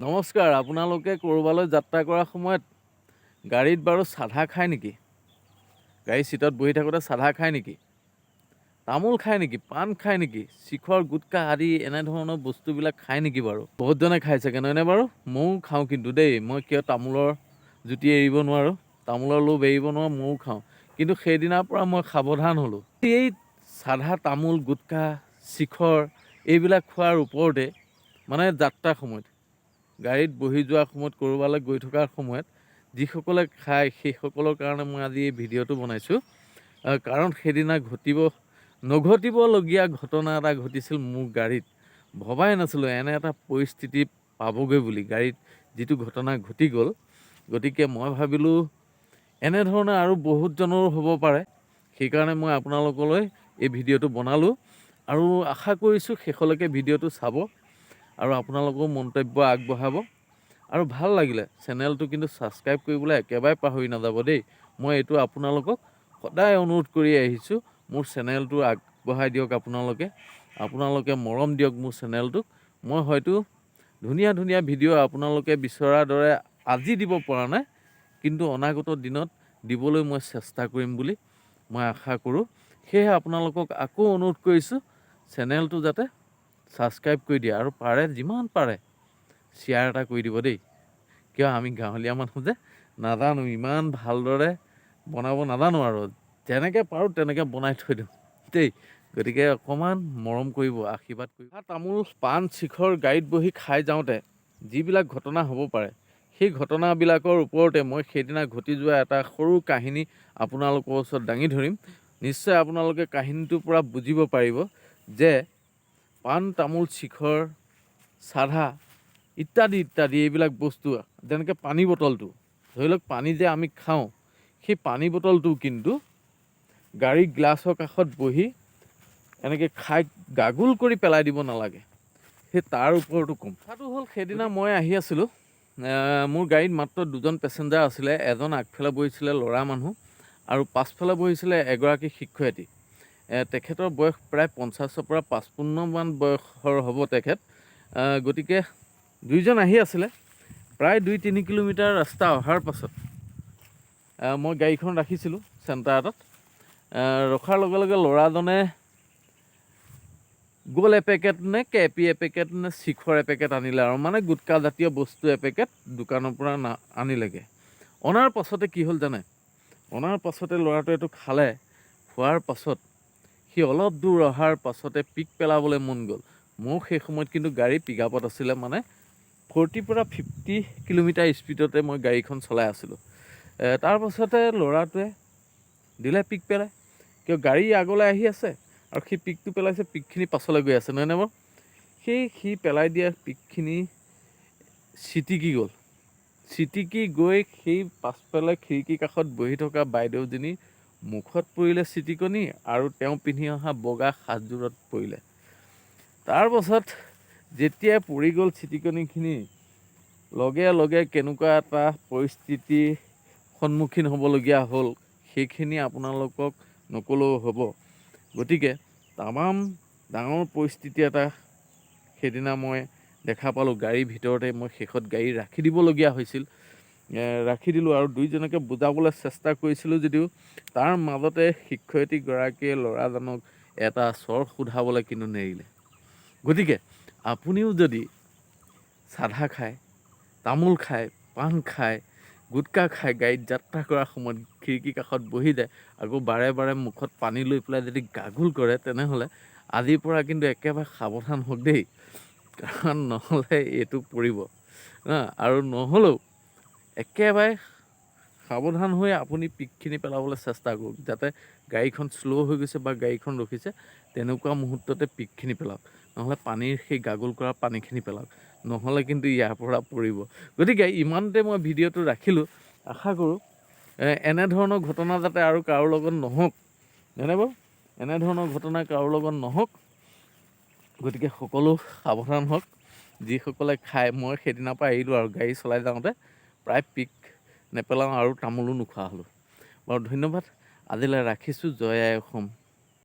নমস্কাৰ, আপোনালোকে ক'ৰবালৈ যাত্ৰা কৰাৰ সময়ত গাড়ীত বাৰু চাধা খায় নেকি? গাড়ীৰ চিটত বহি থাকোঁতে চাধা খায় নেকি? তামোল খায় নেকি? পাণ খায় নেকি? শিখৰ গুটকা আদি এনেধৰণৰ বস্তুবিলাক খায় নেকি বাৰু? বহুতজনে খাই চাগে বাৰু? ময়ো খাওঁ কিন্তু দেই, মই কিয় তামোলৰ জুতি এৰিব নোৱাৰোঁ? তামোলৰ লোভ এৰিব নোৱাৰোঁ, ময়ো খাওঁ। কিন্তু সেইদিনাৰ পৰা মই সাৱধান হ'লোঁ। এই চাধা তামোল গুটকা শিখৰ এইবিলাক খোৱাৰ ওপৰতে মানে যাত্ৰাৰ সময়ত গাড়ীত বহি যোৱাৰ সময়ত, ক'ৰবালৈ গৈ থকাৰ সময়ত, যিসকলে খায় সেইসকলৰ কাৰণে মই আজি এই ভিডিঅ'টো বনাইছোঁ। কাৰণ সেইদিনা ঘটিব, নঘটিবলগীয়া ঘটনা এটা ঘটিছিল মোৰ গাড়ীত। ভবাই নাছিলোঁ, এনে এটা পৰিস্থিতি পাবগৈ বুলি গাড়ীত যিটো ঘটনা ঘটি গ'ল। গতিকে মই ভাবিলোঁ, এনেধৰণে আৰু বহুতজনৰো হ'ব পাৰে। সেইকাৰণে মই আপোনালোকলৈ এই ভিডিঅ'টো বনালোঁ। আৰু আশা কৰিছোঁ শেষলৈকে ভিডিঅ'টো চাব। আৰু আপোনালোকেও মন্তব্য আগবঢ়াব। আৰু ভাল লাগিলে চেনেলটো কিন্তু ছাবস্ক্ৰাইব কৰিবলৈ একেবাৰে পাহৰি নাযাব দেই। মই এইটো আপোনালোকক সদায় অনুৰোধ কৰি আহিছোঁ মোৰ চেনেলটো আগবঢ়াই দিয়ক আপোনালোকে। আপোনালোকে মৰম দিয়ক মোৰ চেনেলটোক। মই হয়তো ধুনীয়া ধুনীয়া ভিডিঅ' আপোনালোকে বিচৰাৰ দৰে আজি দিব পৰা নাই কিন্তু অনাগত দিনত দিবলৈ মই চেষ্টা কৰিম বুলি মই আশা কৰোঁ। সেয়েহে আপোনালোকক আকৌ অনুৰোধ কৰিছোঁ চেনেলটো যাতে ছাবস্ক্ৰাইব কৰি দিয়ে আৰু পাৰে, যিমান পাৰে শ্বেয়াৰ এটা কৰি দিব দেই। কিয়, আমি গাঁৱলীয়া মানুহ যে, নাজানো, ইমান ভালদৰে বনাব নাজানো আৰু। যেনেকৈ পাৰোঁ তেনেকৈ বনাই থৈ দিওঁ দেই। গতিকে অকণমান মৰম কৰিব, আশীৰ্বাদ কৰিব। তামোল পাণ শিখৰ গাড়ীত বহি খাই যাওঁতে যিবিলাক ঘটনা হ'ব পাৰে, সেই ঘটনাবিলাকৰ ওপৰতে মই সেইদিনা ঘটি যোৱা এটা সৰু কাহিনী আপোনালোকৰ ওচৰত দাঙি ধৰিম। নিশ্চয় আপোনালোকে কাহিনীটোৰ পৰা বুজিব পাৰিব যে পাণ, তামোল, শিখৰ, চাধা ইত্যাদি ইত্যাদি, এইবিলাক বস্তু, যেনেকৈ পানী বটলটো, ধৰি লওক পানী যে আমি খাওঁ, সেই পানী বটলটো কিন্তু গাড়ী গ্লাছৰ কাষত বহি এনেকৈ খাই গাগুল কৰি পেলাই দিব নালাগে। সেই তাৰ ওপৰতো ক'ম। কথাটো হ'ল, সেইদিনা মই আহি আছিলোঁ মোৰ গাড়ীত মাত্ৰ দুজন পেচেঞ্জাৰ আছিলে, এজন আগফালে বহিছিলে, ল'ৰা মানুহ, আৰু পাছফালে বহিছিলে এগৰাকী শিক্ষয়িত্ৰী। তেখেতৰ বয়স প্ৰায় পঞ্চাছৰ পৰা পাঁচপন্নমান বয়সৰ হ'ব তেখেত। গতিকে দুইজন আহি আছিলে, প্ৰায় দুই তিনি কিলোমিটাৰ ৰাস্তা অহাৰ পাছত। মই গাড়ীখন ৰাখিছিলোঁ চেণ্টাৰ এটাত ৰখাৰ লগে লগে ল'ৰাজনে গোল এপেকেট নে কেপি এপেকেট নে শিখৰ এপেকেট আনিলে আৰু মানে গুটকাজাতীয় বস্তু এপেকেট দোকানৰ পৰা না, আনিলেগৈ। অনাৰ পাছতে কি হ'ল জানে? অনাৰ পাছতে ল'ৰাটোৱে এইটো খালে, খোৱাৰ পাছত সি অলপ দূৰ অহাৰ পাছতে পিক পেলাবলৈ মন গ'ল। মোৰ সেই সময়ত কিন্তু গাড়ী পিক আপত আছিলে মানে ফৰ্টিৰ পৰা ফিফটি কিলোমিটাৰ স্পীডতে মই গাড়ীখন চলাই আছিলোঁ। এ, তাৰ পাছতে ল'ৰাটোৱে দিলে পিক পেলাই। কিয় গাড়ী আগলৈ আহি আছে আৰু সি পিকটো পেলাইছে পিকখিনি পাছলৈ গৈ আছে নহয়নে বাৰু? সেই সি পেলাই দিয়া পিকখিনি ছিটিকি গ'ল। ছিটিকি গৈ সেই পাছফালে খিৰিকী কাষত বহি থকা বাইদেউজনী মুখত পৰিলে ছিটিকনি আৰু তেওঁ পিন্ধি অহা বগা সাজযোৰত পৰিলে। তাৰ পাছত যেতিয়া পৰি গ'ল ছিটিকনিখিনি লগে লগে কেনেকুৱা এটা পৰিস্থিতি সন্মুখীন হ'বলগীয়া হ'ল সেইখিনি আপোনালোকক নক'লেও হ'ব। গতিকে তামাম ডাঙৰ পৰিস্থিতি এটা সেইদিনা মই দেখা পালোঁ। গাড়ীৰ ভিতৰতে মই শেষত গাড়ী ৰাখি দিবলগীয়া হৈছিল। ৰাখি দিলোঁ আৰু দুইজনকে বুজাবলৈ চেষ্টা কৰিছিলোঁ যদিও তাৰ মাজতে শিক্ষয়িত্ৰীগৰাকীয়ে ল'ৰাজনক এটা চৰ সোধাবলৈ কিন্তু নেৰিলে। গতিকে আপুনিও যদি চাধা খায়, তামোল খায়, পাণ খায়, গুটকা খাই গাড়ীত যাত্ৰা কৰাৰ সময়ত খিৰিকী কাষত বহি যায়, আকৌ বাৰে বাৰে মুখত পানী লৈ পেলাই যদি গাগুল কৰে, তেনেহ'লে আজিৰ পৰা কিন্তু একেবাৰে সাৱধান হওক দেই। কাৰণ নহ'লে এইটো পৰিব। আৰু নহ'লেও একেবাৰে সাৱধান হৈ আপুনি পিকখিনি পেলাবলৈ চেষ্টা কৰক, যাতে গাড়ীখন শ্ল' হৈ গৈছে বা গাড়ীখন ৰখিছে, তেনেকুৱা মুহূৰ্ততে পিকখিনি পেলাওক। নহ'লে পানীৰ সেই গাগুল কৰা পানীখিনি পেলাওক। নহ'লে কিন্তু ইয়াৰ পৰা পৰিব। গতিকে ইমানতে মই ভিডিঅ'টো ৰাখিলোঁ। আশা কৰোঁ এনেধৰণৰ ঘটনা যাতে আৰু কাৰো লগত নহওক। হয়নে বাৰু? এনেধৰণৰ ঘটনা কাৰো লগত নহওক। গতিকে সকলো সাৱধান হওক। যিসকলে খায়, মই সেইদিনাৰ পৰা এৰিলোঁ আৰু গাড়ী চলাই যাওঁতে। প্ৰায় পিক নেপেলাওঁ আৰু তামোলো নোখোৱা হ'লোঁ। বাৰু ধন্যবাদ। আজিলৈ ৰাখিছোঁ। জয় আই অসম।